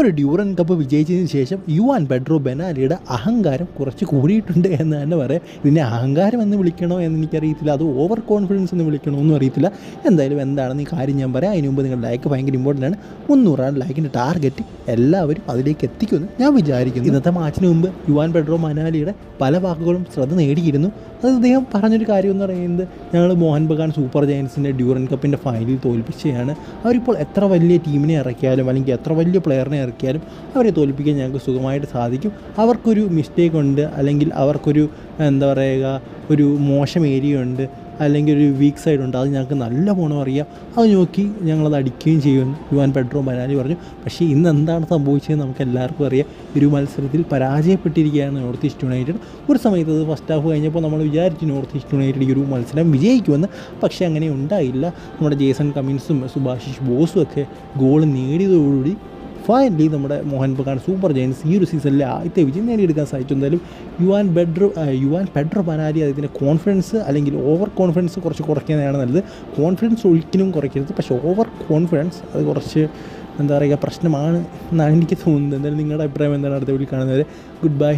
ഒരു Durand cup വിജയിച്ചതിന് ശേഷം Juan Pedro ബെനാലിയുടെ അഹങ്കാരം കുറച്ച് കൂടിയിട്ടുണ്ട് എന്ന് തന്നെ പറയാം. ഇതിനെ അഹങ്കാരം എന്ന് വിളിക്കണോ എന്ന് എനിക്കറിയത്തില്ല. അത് ഓവർ കോൺഫിഡൻസ് എന്ന് വിളിക്കണോ എന്നും അറിയത്തില്ല. എന്തായാലും എന്താണെന്ന് ഈ കാര്യം ഞാൻ പറയാം. അതിന് മുമ്പ് നിങ്ങളുടെ ലൈക്ക് ഭയങ്കര ഇമ്പോർട്ടന്റ് ആണ്. മുന്നൂറാണ് ലൈക്കിന്റെ ടാർഗറ്റ് എല്ലാവരും അതിലേക്ക് എത്തിക്കുമെന്ന് ഞാൻ വിചാരിക്കുന്നു. ഇന്നത്തെ മാച്ചിന് മുമ്പ് യുവാൻ പെഡ്രോ മനാലിയുടെ പല വാക്കുകളും ശ്രദ്ധ നേടിയിരുന്നു. അത് അദ്ദേഹം പറഞ്ഞൊരു കാര്യം എന്ന് പറയുന്നത് ഞങ്ങൾ മോഹൻ ബഗാൻ സൂപ്പർ ജയൻസിന്റെ ഡ്യൂറൻ കപ്പിന്റെ ഫൈനലിൽ തോൽപ്പിച്ചതാണ് അവരിപ്പോൾ എത്ര വലിയ ടീമിനെ ഇറക്കിയാലും അല്ലെങ്കിൽ എത്ര വലിയ പ്ലെയറിനെ ഇറക്കിയാലും അവരെ തോൽപ്പിക്കാൻ ഞങ്ങൾക്ക് സുഖമായിട്ട് സാധിക്കും. അവർക്കൊരു മിസ്റ്റേക്ക് ഉണ്ട് അല്ലെങ്കിൽ അവർക്കൊരു എന്താ പറയുക ഒരു മോശം ഏരിയ ഉണ്ട് അല്ലെങ്കിൽ ഒരു വീക്ക് സൈഡ് ഉണ്ട് അത് ഞങ്ങൾക്ക് നല്ല പോണം അറിയാം. അത് നോക്കി ഞങ്ങളത് അടിക്കുകയും ചെയ്യും യുവാൻ പെട്രോ ബനാലി പറഞ്ഞു. പക്ഷേ ഇന്ന് എന്താണ് സംഭവിച്ചതെന്ന് നമുക്ക് എല്ലാവർക്കും അറിയാം. ഒരു മത്സരത്തിൽ പരാജയപ്പെട്ടിരിക്കുകയാണ് നോർത്ത് ഈസ്റ്റ് യുണൈറ്റഡ്. ഒരു സമയത്ത് അത് ഫസ്റ്റ് ഹാഫ് കഴിഞ്ഞപ്പോൾ നമ്മൾ വിചാരിച്ചു നോർത്ത് ഈസ്റ്റ് യുണൈറ്റഡ് ഈ ഒരു മത്സരം വിജയിക്കുമെന്ന്. പക്ഷേ അങ്ങനെ ഉണ്ടായില്ല. നമ്മുടെ ജേസൺ കമ്മിൻസും സുഭാഷിഷ് ബോസും ഒക്കെ ഗോൾ നേടിയതോടുകൂടി ഫൈനലി നമ്മുടെ മോഹൻ ബഗാൻ സൂപ്പർ ജയൻസ് ഈ ഒരു സീസണിൽ ആദ്യത്തെ വിജയം നേടിയെടുക്കാൻ സാധിച്ചു എന്തായാലും Juan Pedro Juan Pedro Benali അതിന്റെ കോൺഫിഡൻസ് അല്ലെങ്കിൽ ഓവർ കോൺഫിഡൻസ് കുറച്ച് കുറയ്ക്കുന്നതാണ് നല്ലത്. കോൺഫിഡൻസ് ഒരിക്കലും കുറയ്ക്കരുത്. പക്ഷേ ഓവർ കോൺഫിഡൻസ് അത് കുറച്ച് എന്താ പറയുക പ്രശ്നമാണ് എന്നാണ് എനിക്ക് തോന്നുന്നത്. എന്തായാലും നിങ്ങളുടെ അഭിപ്രായം എന്താണ്? അടുത്ത വീട്ടിൽ കാണുന്നത് ഗുഡ് ബൈ